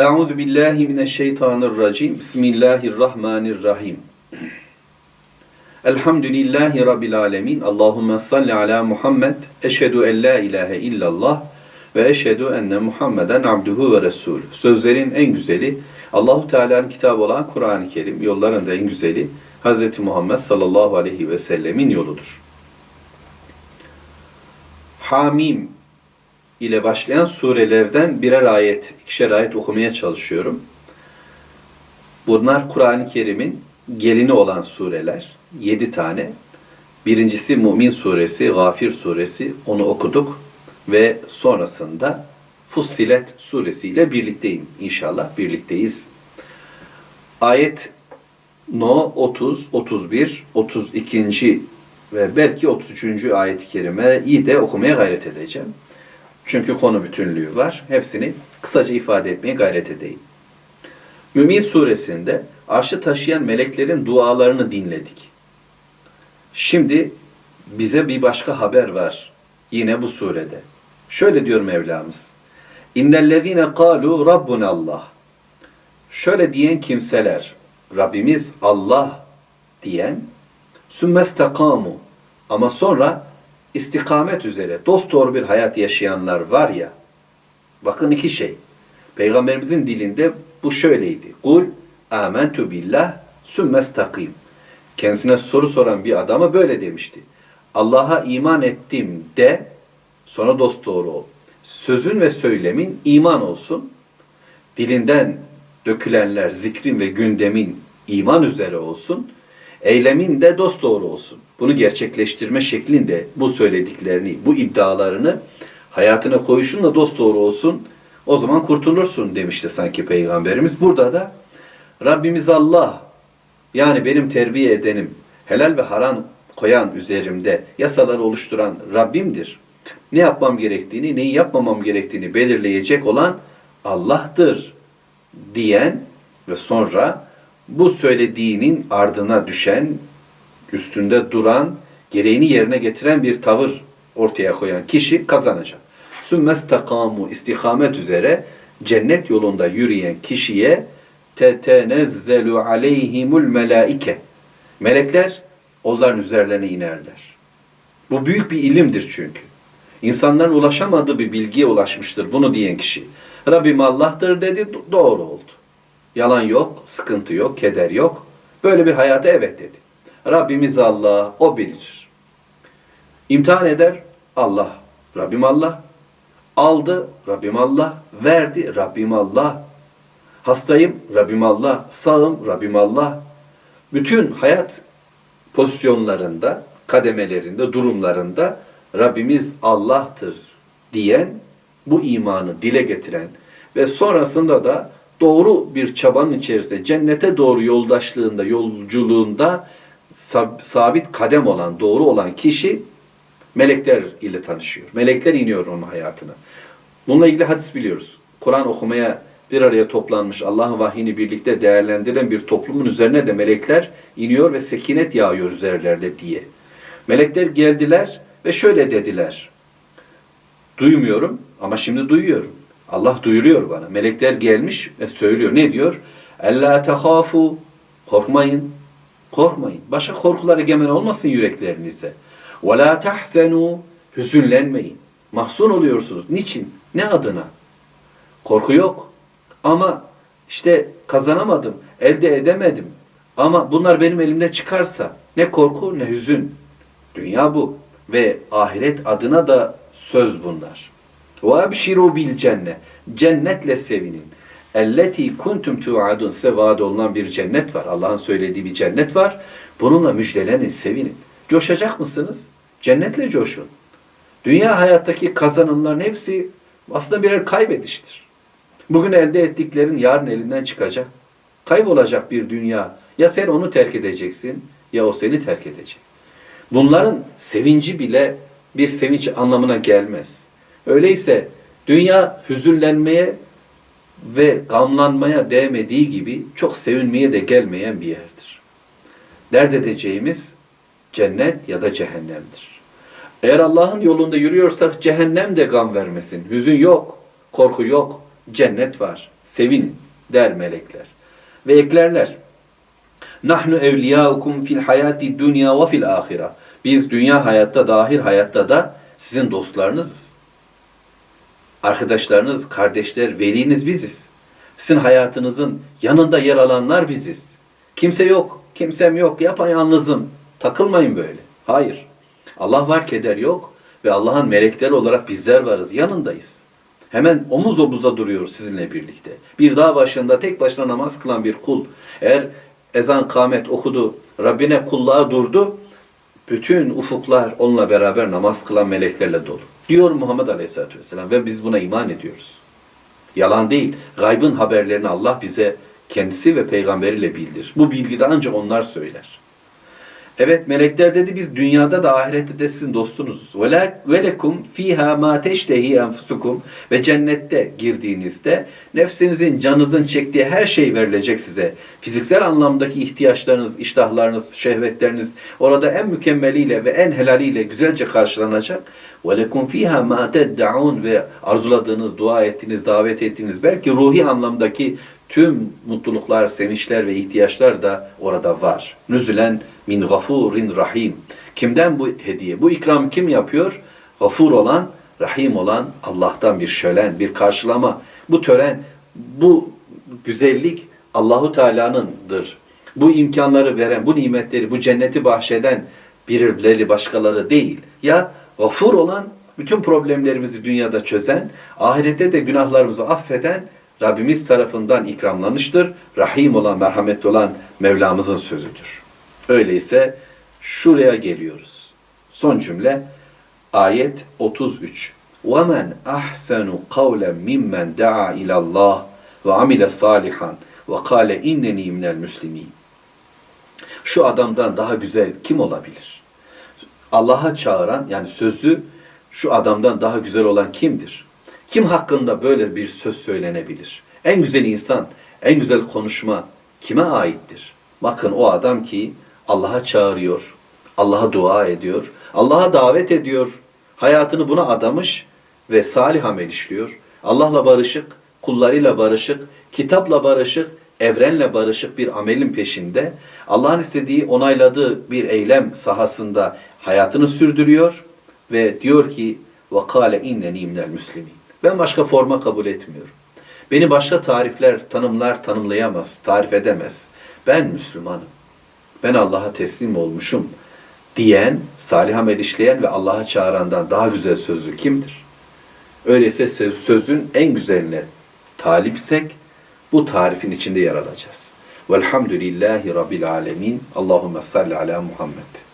Euzu billahi mineşşeytanirracim. Bismillahirrahmanirrahim. Elhamdülillahi rabbil alamin. Allahumme salli ala Muhammed. Eşhedü en la ilahe illallah ve eşhedü enne Muhammeden abduhu ve resulü. Sözlerin en güzeli Allahu Teala'nın kitabı olan Kur'an-ı Kerim. Yolların da en güzeli Hz. Muhammed sallallahu aleyhi ve sellemin yoludur. Hamim ile başlayan surelerden birer ayet, ikişer ayet okumaya çalışıyorum. Bunlar Kur'an-ı Kerim'in gelini olan sureler. Yedi tane. Birincisi Mümin suresi, Gafir suresi. Onu okuduk. Ve sonrasında Fussilet suresiyle birlikteyim. İnşallah birlikteyiz. Ayet No 30, 31, 32. ve belki 33. ayet-i kerimeyi de okumaya gayret edeceğim. Çünkü konu bütünlüğü var. Hepsini kısaca ifade etmeye gayret edeyim. Mümin suresinde arşı taşıyan meleklerin dualarını dinledik. Şimdi bize bir başka haber var. Yine bu surede. Şöyle diyor Mevlamız. İnnellezine kalu Rabbuna Allah. Şöyle diyen kimseler, Rabbimiz Allah diyen, sümmestekamu ama sonra istikamet üzere dosdoğru bir hayat yaşayanlar var ya, bakın iki şey. Peygamberimizin dilinde bu şöyleydi. Kul amentu billah sümmestakim. Kendisine soru soran bir adama böyle demişti. Allah'a iman ettim de sonra dosdoğru ol. Sözün ve söylemin iman olsun. Dilinden dökülenler zikrin ve gündemin iman üzere olsun. Eylemin de dosdoğru olsun. Bunu gerçekleştirme şeklinde bu söylediklerini, bu iddialarını hayatına koyuşunla dosdoğru olsun. O zaman kurtulursun demişti sanki Peygamberimiz. Burada da Rabbimiz Allah yani benim terbiye edenim, helal ve haram koyan üzerimde yasaları oluşturan Rabbimdir. Ne yapmam gerektiğini, neyi yapmamam gerektiğini belirleyecek olan Allah'tır diyen ve sonra bu söylediğinin ardına düşen, üstünde duran, gereğini yerine getiren bir tavır ortaya koyan kişi kazanacak. Sümmestakamu istikamet üzere cennet yolunda yürüyen kişiye tetenezzelu aleyhimul melaike. Melekler onların üzerlerine inerler. Bu büyük bir ilimdir çünkü. İnsanların ulaşamadığı bir bilgiye ulaşmıştır bunu diyen kişi. Rabbim Allah'tır dedi doğru oldu. Yalan yok, sıkıntı yok, keder yok. Böyle bir hayata evet dedi. Rabbimiz Allah, o bilir. İmtihan eder Allah, Rabbim Allah. Aldı, Rabbim Allah. Verdi, Rabbim Allah. Hastayım, Rabbim Allah. Sağım, Rabbim Allah. Bütün hayat pozisyonlarında, kademelerinde, durumlarında Rabbimiz Allah'tır diyen, bu imanı dile getiren ve sonrasında da doğru bir çabanın içerisinde cennete doğru yoldaşlığında, yolculuğunda sabit kadem olan, doğru olan kişi melekler ile tanışıyor. Melekler iniyor onun hayatına. Bununla ilgili hadis biliyoruz. Kur'an okumaya bir araya toplanmış Allah'ın vahyini birlikte değerlendiren bir toplumun üzerine de melekler iniyor ve sekinet yağıyor üzerlerine diye. Melekler geldiler ve şöyle dediler. Duymuyorum ama şimdi duyuyorum. Allah duyuruyor bana. Melekler gelmiş ve söylüyor. Ne diyor? Ella tehafu. Korkmayın. Korkmayın. Başka korkular egemen olmasın yüreklerinizde. Ve la tahzenu. Hüzünlenmeyin. Mahzun oluyorsunuz. Niçin? Ne adına? Korku yok. Ama işte kazanamadım, elde edemedim. Ama bunlar benim elimden çıkarsa ne korku ne hüzün. Dünya bu ve ahiret adına da söz bunlar. Ve ebşiru bil cennet. Cennetle sevinin. Elleti kuntum tuadun size vaad olunan bir cennet var. Allah'ın söylediği bir cennet var. Bununla müjdelenin, sevinin. Coşacak mısınız? Cennetle coşun. Dünya hayattaki kazanımların hepsi aslında birer kaybediştir. Bugün elde ettiklerin yarın elinden çıkacak. Kaybolacak bir dünya. Ya sen onu terk edeceksin ya o seni terk edecek. Bunların sevinci bile bir sevinç anlamına gelmez. Öyleyse dünya hüzünlenmeye ve gamlanmaya değmediği gibi çok sevinmeye de gelmeyen bir yerdir. Dert edeceğimiz cennet ya da cehennemdir. Eğer Allah'ın yolunda yürüyorsak cehennem de gam vermesin. Hüzün yok, korku yok, cennet var. Sevinin der melekler. Ve eklerler. Nahnu evliyaukum fil hayati dünya ve fil ahira. Biz dünya hayatta da ahir hayatta da sizin dostlarınızız. Arkadaşlarınız, kardeşler, veliniz biziz. Sizin hayatınızın yanında yer alanlar biziz. Kimse yok, kimsem yok, yapayalnızım. Takılmayın böyle. Hayır. Allah var keder yok ve Allah'ın melekleri olarak bizler varız, yanındayız. Hemen omuz omuza duruyoruz sizinle birlikte. Bir dağ başında tek başına namaz kılan bir kul eğer ezan kâmet okudu, Rabbine kulluğa durdu, bütün ufuklar onunla beraber namaz kılan meleklerle dolu. Diyor Muhammed Aleyhisselatü Vesselam ve biz buna iman ediyoruz. Yalan değil. Gaybın haberlerini Allah bize kendisi ve peygamberiyle bildirir. Bu bilgiyi de ancak onlar söyler. Evet melekler dedi biz dünyada da ahirette de sizin dostunuzuz. Ve lekum fiha ma teştehi enfusukum ve cennette girdiğinizde nefsinizin, canınızın çektiği her şey verilecek size. Fiziksel anlamdaki ihtiyaçlarınız, iştahlarınız, şehvetleriniz orada en mükemmeliyle ve en helaliyle güzelce karşılanacak. Ve lekum fiha ma ted'un ve arzuladığınız, dua ettiğiniz, davet ettiğiniz belki ruhi anlamdaki tüm mutluluklar, sevinçler ve ihtiyaçlar da orada var. Nüzülen min gafurin rahim. Kimden bu hediye? Bu ikram kim yapıyor? Gafur olan, rahim olan Allah'tan bir şölen, bir karşılama. Bu tören, bu güzellik Allahu Teala'nındır. Bu imkanları veren, bu nimetleri, bu cenneti bahşeden birileri başkaları değil. Ya gafur olan, bütün problemlerimizi dünyada çözen, ahirette de günahlarımızı affeden Rabbimiz tarafından ikramlanmıştır. Rahim olan, merhametli olan Mevlamızın sözüdür. Öyleyse şuraya geliyoruz. Son cümle ayet 33. وَمَنْ أَحْسَنُ قَوْلًا مِمَّنْ دَعَا إِلَى اللّٰهِ وَعَمِلَ صَالِحًا وَقَالَ اِنَّنِي مِنَ الْمُسْلِمِينَ Şu adamdan daha güzel kim olabilir? Allah'a çağıran yani sözü şu adamdan daha güzel olan kimdir? Kim hakkında böyle bir söz söylenebilir? En güzel insan, en güzel konuşma kime aittir? Bakın o adam ki Allah'a çağırıyor, Allah'a dua ediyor, Allah'a davet ediyor, hayatını buna adamış ve salih amel işliyor. Allah'la barışık, kullarıyla barışık, kitapla barışık, evrenle barışık bir amelin peşinde, Allah'ın istediği, onayladığı bir eylem sahasında hayatını sürdürüyor ve diyor ki وَقَالَ اِنَّنِي مِنَ الْمُسْلِمِينَ ben başka forma kabul etmiyorum. Beni başka tarifler, tanımlar tanımlayamaz, tarif edemez. Ben Müslümanım. Ben Allah'a teslim olmuşum diyen, salih amel işleyen ve Allah'a çağırandan daha güzel sözlü kimdir? Öyleyse sözün en güzeline talipsek bu tarifin içinde yer alacağız. Velhamdülillahi Rabbil alemin. Allahümme salli ala Muhammed.